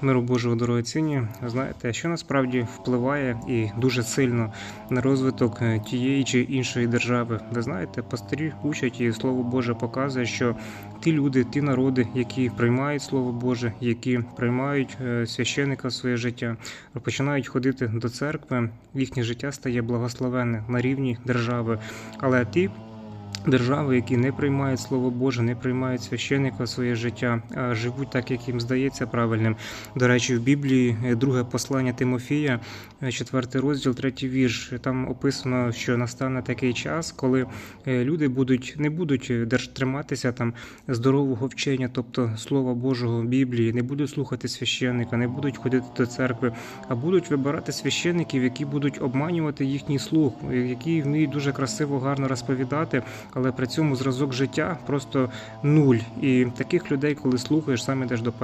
Миру Божого дорогоцінні, знаєте, що насправді впливає і дуже сильно на розвиток е, тієї чи іншої держави. Ви знаєте, пастирі учать і Слово Боже показує, що ті люди, ті народи, які приймають Слово Боже, які приймають е, священика в своє життя, починають ходити до церкви, їхнє життя стає благословенне на рівні держави. Але ті Держави, які не приймають слово Боже, не приймають священника в своє життя, а живуть так, як їм здається правильним. До речі, в Біблії е, друге послання Тимофія, е, четвертий розділ, третій вірш. Там описано, що настане такий час, коли е, люди будуть не будуть триматися там здорового вчення, тобто слова Божого Біблії, не будуть слухати священника, не будуть ходити до церкви, а будуть вибирати священників, які будуть обманювати їхній слух, які вміють дуже красиво, гарно розповідати, але при цьому зразок життя просто нуль. І таких людей, коли слухаєш, сам ідеш до пекла.